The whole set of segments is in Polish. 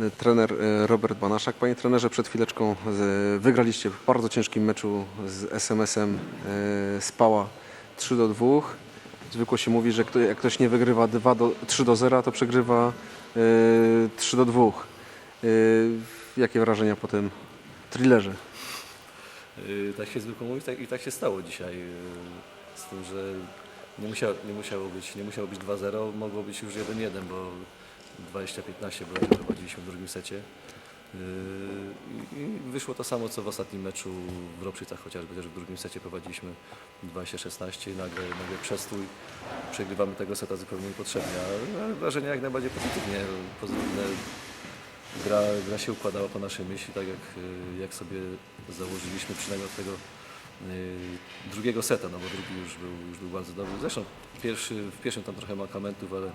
e, trener e, Robert Banaszak. Panie trenerze, przed chwileczką z, wygraliście w bardzo ciężkim meczu z SMS-em e, Spała 3 do 2. Zwykło się mówi, że jak ktoś nie wygrywa 2 do, 3 do 0, to przegrywa e, 3 do 2. E, jakie wrażenia po tym thrillerze? Tak się zwykło mówić tak, i tak się stało dzisiaj. Z tym, że nie musiało, nie musiało być, nie musiało być 2-0, mogło być już 1-1, bo 20-15 bodajże prowadziliśmy w drugim secie. Yy, I wyszło to samo co w ostatnim meczu w Ropszycach chociażby, też w drugim secie prowadziliśmy 20-16 i nagle, nagle przestój. Przegrywamy tego seta zupełnie niepotrzebnie, ale- wrażenia jak najbardziej pozytywnie. pozytywne gra, gra się układała po naszej myśli, tak jak, y, jak sobie założyliśmy, przynajmniej od tego y, drugiego seta, no bo drugi już był, już był bardzo dobry. Zresztą pierwszy, w pierwszym tam trochę mankamentów, ale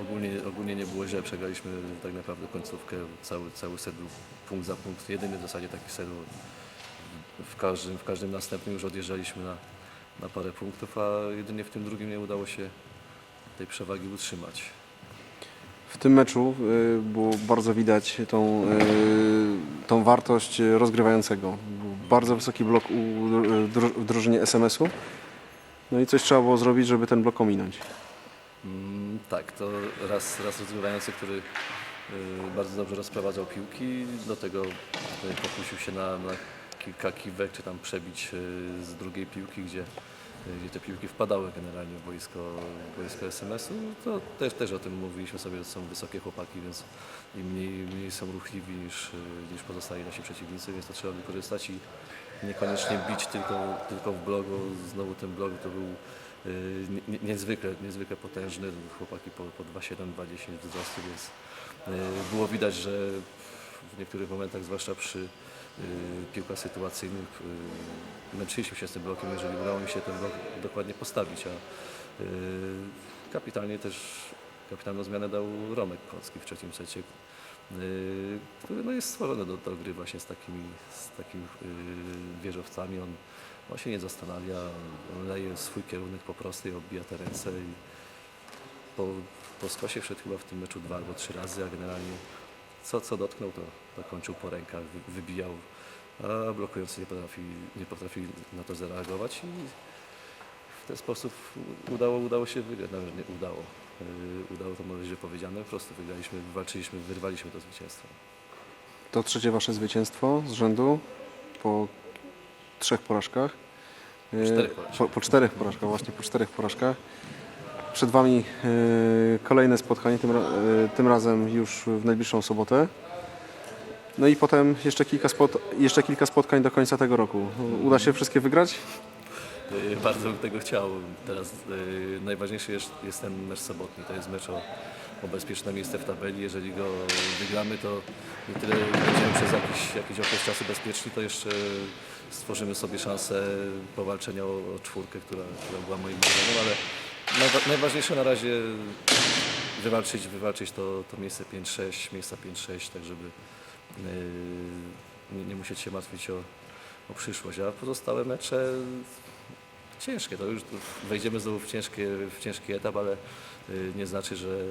ogólnie, ogólnie nie było źle. Przegraliśmy tak naprawdę końcówkę, cały, cały set był punkt za punkt. Jedyny w zasadzie taki set, w każdym, w każdym następnym już odjeżdżaliśmy na, na parę punktów, a jedynie w tym drugim nie udało się tej przewagi utrzymać. W tym meczu y, było bardzo widać tą, y, tą wartość rozgrywającego. Był bardzo wysoki blok w drużynie SMS-u. No i coś trzeba było zrobić, żeby ten blok ominąć. Tak, to raz, raz rozgrywający, który y, bardzo dobrze rozprowadzał piłki, do tego y, pokusił się na, na kilka kiwek, czy tam przebić y, z drugiej piłki, gdzie, gdzie te piłki wpadały generalnie w boisko, boisko SMS-u. To też, też o tym mówiliśmy sobie, że są wysokie chłopaki, więc im mniej, mniej są ruchliwi niż, niż pozostali nasi przeciwnicy, więc to trzeba wykorzystać i niekoniecznie bić tylko, tylko w blogu. Znowu ten blog to był y, nie- nie- niezwykle, niezwykle potężny. Chłopaki po, po 2,7, 2,10 wzrostu, więc y, było widać, że w niektórych momentach, zwłaszcza przy y, piłkach sytuacyjnych, męczyliśmy się z tym blokiem, jeżeli udało mi się ten blok dokładnie postawić, a kapitalnie też kapitalną zmianę dał Romek Kocki w trzecim secie, y, który no, jest stworzony do, do gry właśnie z takimi, z takimi y, wieżowcami. On, on się nie zastanawia, on leje swój kierunek po prostu i odbija te ręce i po, po skosie wszedł chyba w tym meczu dwa albo trzy razy, a generalnie co, co dotknął, to, to kończył po rękach, wy, wybijał, a blokujący nie potrafi, nie potrafi na to zareagować i w ten sposób udało, udało się wygrać, nawet nie udało. Yy, udało to może źle powiedziane, po prostu wygraliśmy, wywalczyliśmy, wyrwaliśmy to zwycięstwo. To trzecie wasze zwycięstwo z rzędu po trzech porażkach. Y, Czterech porażkach. Po, po czterech porażkach, właśnie po czterech porażkach. Przed wami y, kolejne spotkanie, tym, y, tym razem już w najbliższą sobotę. No i potem jeszcze kilka, spot, jeszcze kilka spotkań do końca tego roku. Uda się wszystkie wygrać? Yy, Bardzo bym tego chciał. Teraz yy, najważniejszy jest, jest ten mecz sobotni. To jest mecz o, o bezpieczne miejsce w tabeli. Jeżeli go wygramy, to nie tyle będziemy przez jakiś, jakiś okres czasu bezpieczni, to jeszcze stworzymy sobie szansę powalczenia o, o czwórkę, która, która była moim marzeniem, ale najwa, najważniejsze na razie wywalczyć, wywalczyć to, to miejsce 5-6, miejsca 5-6, tak żeby yy, nie, nie musieć się martwić o, o przyszłość, a pozostałe mecze ciężkie, to już wejdziemy znowu w, ciężkie, w ciężki etap, ale y, nie znaczy, że,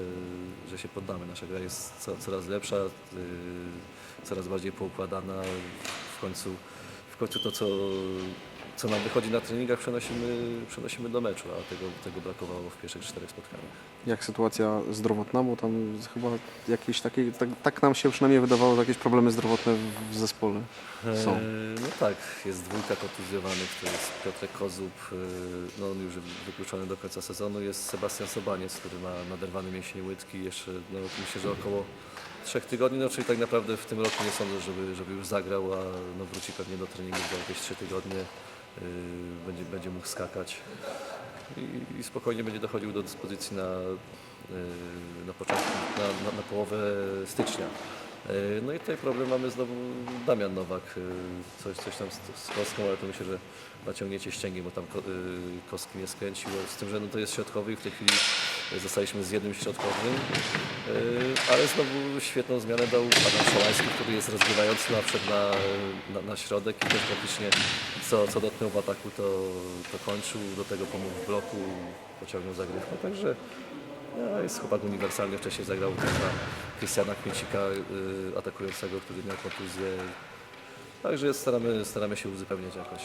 że się poddamy. Nasza gra jest co, coraz lepsza, y, coraz bardziej poukładana. W końcu, w końcu to, co, co nam wychodzi na treningach, przenosimy, przenosimy do meczu, a tego, tego brakowało w pierwszych czterech spotkaniach. Jak sytuacja zdrowotna, bo tam chyba jakieś takie, tak, tak nam się przynajmniej wydawało, że jakieś problemy zdrowotne w, zespole są. E, No tak, jest dwójka kontuzjowanych, to jest Piotrek Kozub, e, no on już wykluczony do końca sezonu, jest Sebastian Sobaniec, który ma naderwany mięsień łydki, jeszcze no, myślę, że około trzech tygodni, no czyli tak naprawdę w tym roku nie sądzę, żeby, żeby już zagrał, a no, wróci pewnie do treningu za jakieś trzy tygodnie, będzie, będzie mógł skakać i, i spokojnie będzie dochodził do dyspozycji na, e, na początku, na, na, na połowę stycznia. E, No i tutaj problem mamy znowu Damian Nowak, e, coś, coś tam z, z ale to myślę, że naciągnięcie ścięgi, bo tam e, kostki nie skręcił, z tym, że no to jest środkowy i w tej chwili zostaliśmy z jednym środkowym, ale znowu świetną zmianę dał Adam Szalański, który jest rozgrywający, na, na, na środek i też praktycznie co, co dotknął w ataku, to, to kończył, do tego pomógł w bloku, pociągnął zagrywkę, także No, jest chłopak uniwersalny, wcześniej zagrał też na Krystiana Kmiecika y, atakującego, który miał kontuzję. Także staramy, staramy się uzupełniać jakoś.